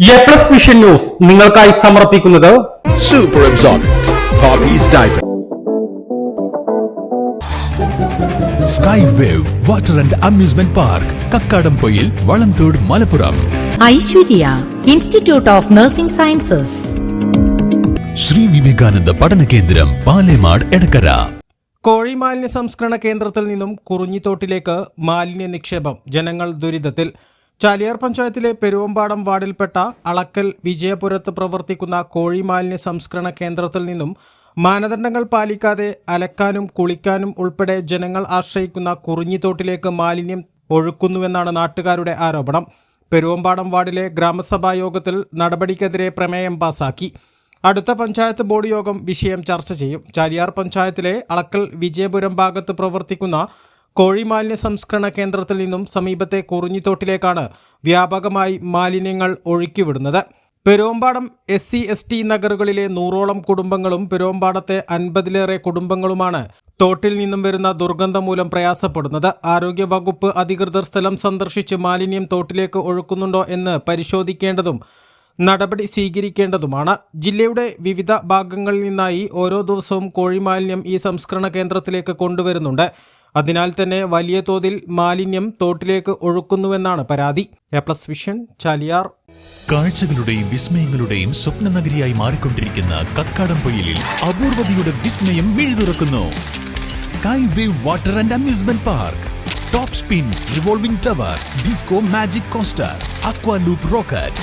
A plus vision news നിങ്ങൾക്കായി സമർപ്പിക്കുന്നത് super absorbent. Sky wave water and amusement park Kakkadampoyil Valamthode Malappuram Aishwarya institute of nursing sciences Shri Vivekananda പഠന കേന്ദ്രം പാലേമാട് എടക്കര കോഴി മാലിന്യ സംസ്കരണ കേന്ദ്രത്തിൽ നിന്നും കുറുഞ്ഞിത്തോട്ടിലേക്ക് മാലിന്യ നിക്ഷേപം ജനങ്ങൾ ദുരിതത്തിൽ. ചാലിയാർ പഞ്ചായത്തിലെ പെരുവമ്പാടം വാർഡിൽപ്പെട്ട അളക്കൽ വിജയപുരത്ത് പ്രവർത്തിക്കുന്ന കോഴി മാലിന്യ സംസ്കരണ കേന്ദ്രത്തിൽ നിന്നും മാനദണ്ഡങ്ങൾ പാലിക്കാതെ അലക്കാനും കുളിക്കാനും ഉൾപ്പെടെ ജനങ്ങൾ ആശ്രയിക്കുന്ന കുറിഞ്ഞിത്തോട്ടിലേക്ക് മാലിന്യം ഒഴുക്കുന്നുവെന്നാണ് നാട്ടുകാരുടെ ആരോപണം. പെരുവമ്പാടം വാർഡിലെ ഗ്രാമസഭാ യോഗത്തിൽ നടപടിക്കെതിരെ പ്രമേയം പാസാക്കി. അടുത്ത പഞ്ചായത്ത് ബോർഡ് യോഗം വിഷയം ചർച്ച ചെയ്യും. ചാലിയാർ പഞ്ചായത്തിലെ അളക്കൽ വിജയപുരം ഭാഗത്ത് പ്രവർത്തിക്കുന്ന കോഴി മാലിന്യ സംസ്കരണ കേന്ദ്രത്തിൽ നിന്നും സമീപത്തെ കുറിഞ്ഞിത്തോട്ടിലേക്കാണ് വ്യാപകമായി മാലിന്യങ്ങൾ ഒഴുക്കിവിടുന്നത്. Peruvampadam S C S T നഗറുകളിലെ നൂറോളം കുടുംബങ്ങളും പെരുവമ്പാടത്തെ അൻപതിലേറെ കുടുംബങ്ങളുമാണ് തോട്ടിൽ നിന്നും വരുന്ന ദുർഗന്ധം മൂലം പ്രയാസപ്പെടുന്നത്. ആരോഗ്യ വകുപ്പ് അധികൃതർ സ്ഥലം സന്ദർശിച്ച് മാലിന്യം തോട്ടിലേക്ക് ഒഴുക്കുന്നുണ്ടോ എന്ന് പരിശോധിക്കേണ്ടതും നടപടി സ്വീകരിക്കേണ്ടതുമാണ്. ജില്ലയുടെ വിവിധ ഭാഗങ്ങളിൽ നിന്നായി ഓരോ ദിവസവും കോഴിമാലിന്യം ഈ സംസ്കരണ കേന്ദ്രത്തിലേക്ക് കൊണ്ടുവരുന്നുണ്ട്. അതിനാൽ തന്നെ വലിയ തോതിൽ മാലിന്യം തോട്ടിലേക്ക് ഒഴുക്കുന്നുവെന്നാണ് പരാതി. A plus vision Chaliyar. കാഴ്ചകളുടെയും വിസ്മയങ്ങളുടെയും സ്വപ്ന നഗരിയായി മാറിക്കൊണ്ടിരിക്കുന്ന കക്കാടംപൊയിലിൽ അപൂർവതയുടെ വിസ്മയം മിഴുതുറക്കുന്നു. Sky wave water and amusement park top spin revolving tower disco magic coaster aqua loop rocket